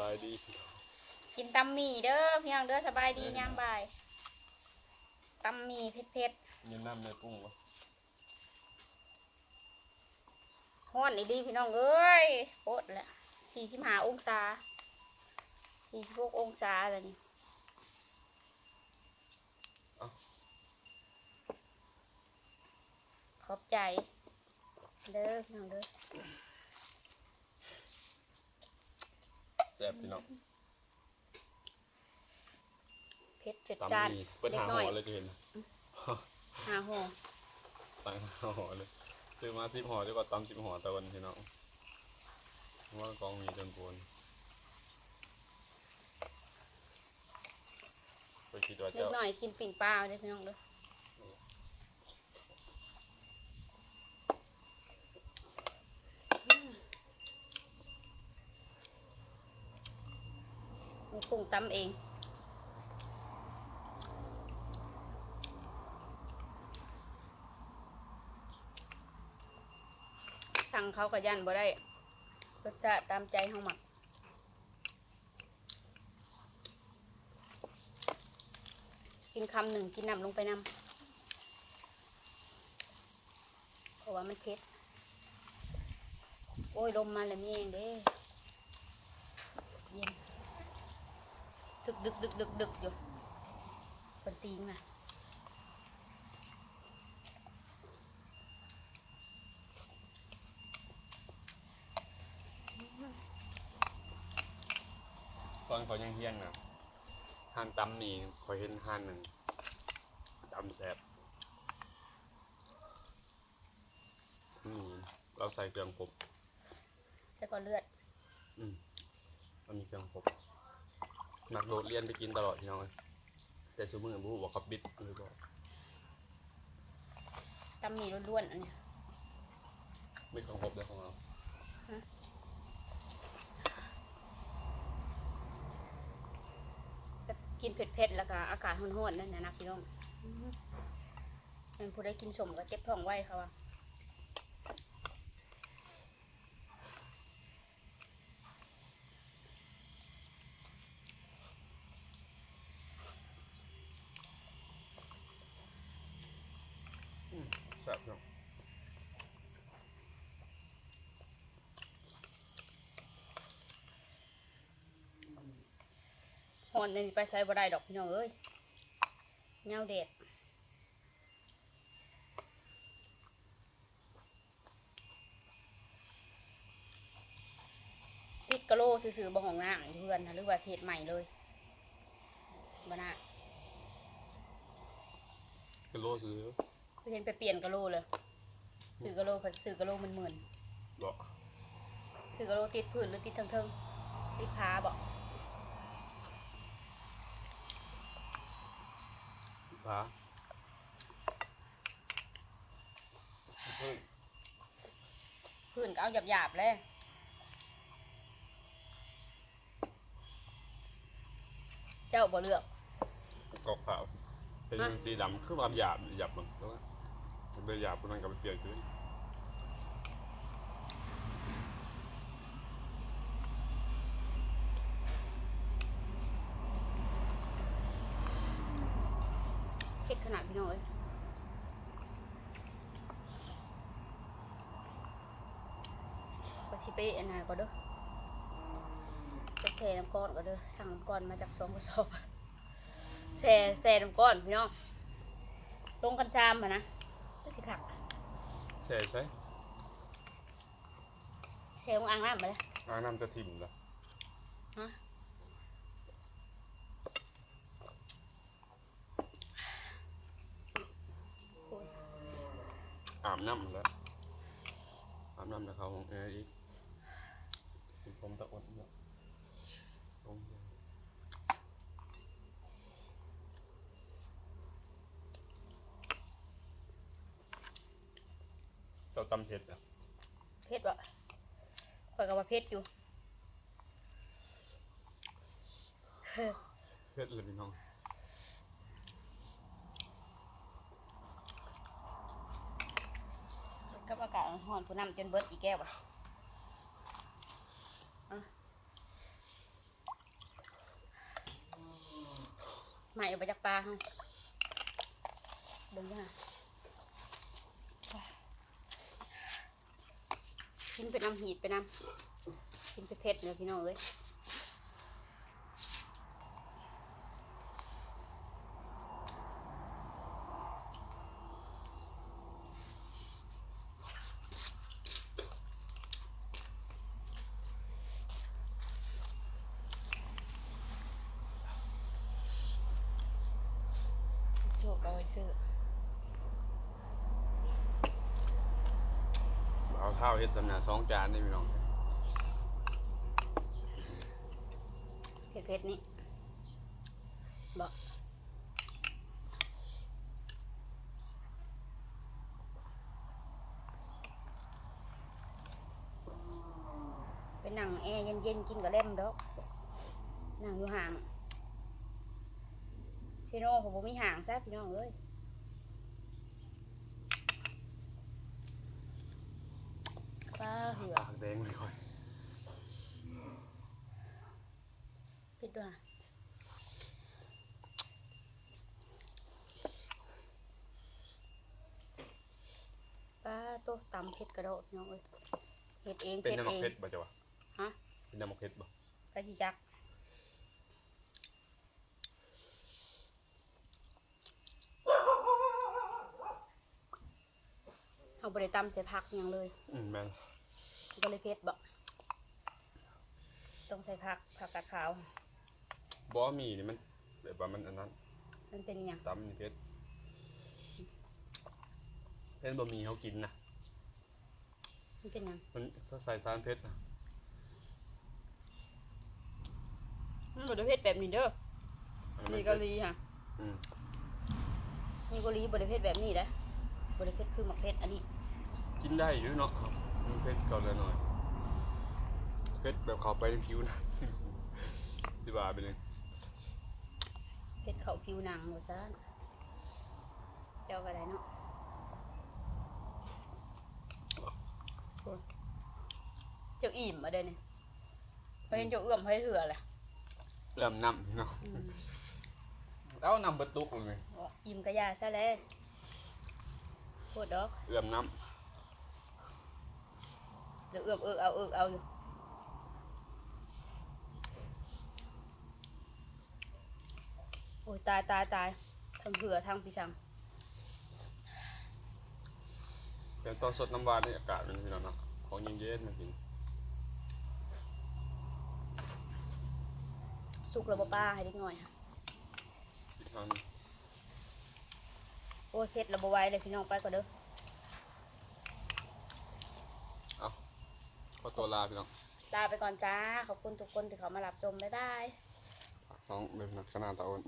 บายดีกินตำหมี่เด้อพี่น้องเด้อสบายดีย่างบ่ายตำหมี่เผ็ดยินน้ำในปุ้งวะๆฮ้อนอีดีพี่น้องเอ้ยโคตรละสี่สิบห้าองศาสี่สิบหกองศาเลยนี่ขอบใจ เด้อพี่น้องเด้อ แซ่บพี่น้องเผ็ดจัดตำจานดีเปิ้นเล็หากน้หัอยวเลยจะเห็นหาห่อตั้งหาหัวเลยซื้อมาสิบห่อดีกว่าตำสิบห่อตะวันพี่น้องเพราะว่ากองมีจนปวนไปคิดว่าเล็กเจ้าน้อยกินปิ่งปลาเด้อพี่น้องเด้ออื มีปรุงตำเองสั่งเขาก็ยันบ่ได้รสชาติตามใจเฮาหมักกินคำหนึ่งกินน้ำลงไปน้ำเพราะว่ามันเผ็ด โอ้ย ลมมาแล้วมีเองเด้เย็น ดึกดึกดึกดึกดึกอยู่เป็นตีงนะตอนเขายังเฮี้ยนนะห่านตำมีคอยเห็นห่านหนึ่งตำแซ่บนี่เราใส่เครื่องครบแล้วก็เลือด อืมมันมีเครื่องครบ นักโดดเรียนไปกินตลอดพี่น้องเอ้ยแต่สมือบูบอกเขาบิดหรือบอกตำหมี่ล้วนๆอันเนี้ยไม่เครื่องครบเลยของเราแบบกินเผ็ดๆแล้วก็อากาศร้อนๆนั่นนะนะพี่น้องเป็นผู้ได้กินสมก็เจ็บท้องไว้เขาว่า แซ่บเนาะหอนนี่ไปใส่บ่ได้ดอกพี่น้องเอ้ยเงาเด็ดติดกะโลซื่อๆบ่ห้องน้ำอยู่เพื่อนนะหรือว่าเทศใหม่เลยบ่น่ากิโลซื้อคือ เห็นไปเปลี่ยนกะโลเลยซื้อกะโลไปซื้อกะโลมันหมื่นบอกซื้อกะโลติดพื้นหรือติดเทิงๆติดพาบ่พาเพิ่งพื้นก็เอาหยาบๆเลยเจ้าบ่เลือกกอกขาวเป็นสีดำคือความหยาบหยาบมันแล้ว ก็มันเลยหยาบพวกนั้นก็ไปเปลี่ยนคืนเผ็ดขนาดพี่น้องเอ้ยก็สิไปอันนก็เด้อไปแช่น้ำก้อนก็เด้อสั่งน้ำก้อนมาจากสองกระสอบแช่แช่น้ำก้อนพี่น้องลงกันซามอะนะ ก็สิขักแช่ใช่แช่ลงอ่างน้ำมาเลยอาน้ำจะถิ่มละฮะโอ้ยอาบน้ำแล้วอาบน้ำแล้วเขาของแอร์อีกผมตะอดเนาะาตำเผ็ดอะเผ็ดบ่ข่อยก็ว่าเผ็ดอยู่ เผ็ดเลยพี่น้องก็บอากาศร้อนผู้นำจนเบิร์ตอีกแก้วบ่ะใหม่ออกไปจากปลาเบิ่งยังไง กินเป็นน้ำหีดเป็นน้ำกินเป็นเผ็ดเลยพี่น้องเอ้ยโชคเอาไว้ซื้อ เอา ข้าวเฮ็ดสำนาสองจานนี่พี่น้องเผ็ดเผ็ดๆนี่บอกไปนั่งแอร์เย็นๆกินกับเล่มดอกนั่งอยู่ห่างเชโน่ผมบ่มีห่างซะพี่น้องเอ้ย ป้าเหือปากแดงไม่ค่อยปิดด้วยนะป้าโต๊ะตำเผ็ดกระโดดพี่น้องเอ้ยเผ็ดเองเป็นเผ็ดน้ำหมัเอกง เพชรบ่จ้ะวะฮะ เป็นน้ำหมักเพชรบ่ไปสิจักเอาบริตำใส่ผักอย่างเลย อืมแม่น ก็เลยเผ็ดบอกต้องใส่ผักผักกาดขาวบ่มีนี่มันแบบว่ามันอันนั้นมันเป็นอหย่างตำนี่เพชรเพชรบ่มีเขากินนะมันเป็นอหย่างมันถ้าใส่สารเพชรนะมันบริเผ็ดแบบนี้เด้ออันนี่นเกาหลีค่ะอืมนี่เกาหลีบริเผ็ดแบบนี้นะบริเผ็ดคือหมักเผ็ดอันนี้ กินได้อยู่เนาะมัน เพชรเก่าเลยหน่อยเพชรแบบเข้าไปในผิวนะสิบาไปเลยเผ็ดเขาผิวหนังหมดซะเจ้าอะไรเนาะโอ้ยเจ้าอิ่มมาเด้อเนี่ยเพราะเห็นเจ้าเอื้อมให้เถื่อแหละเริ่มน้ำพี่น้องอืมแล้วน้ำเบิดตุกเลยอิ่มกระยาซะแล้วโคตรดอกเริ่มน้ เดี๋ยวเอื้อมเออเอาเออเอาอยู่โอ้ยตายตายตายทั้งเผือทั้งปีชังำเป็นตอนสดน้ำหวานนี่อากาศเป็นพี่น้องเนาะของเย็นๆมากินสุกระบป้าให้เล็กหน่อยค่ะอีกครั้งหนึ่งโอ้ยเผ็ดระบไหว้เลยพี่น้องไปก่อนเด้อ ขอตัวลาพี่น้องลาไปก่อนจ้า ขอบคุณทุกคนที่เขามารับชม บ๊ายบาย ฝากสองเป็นขนาดตาอ้น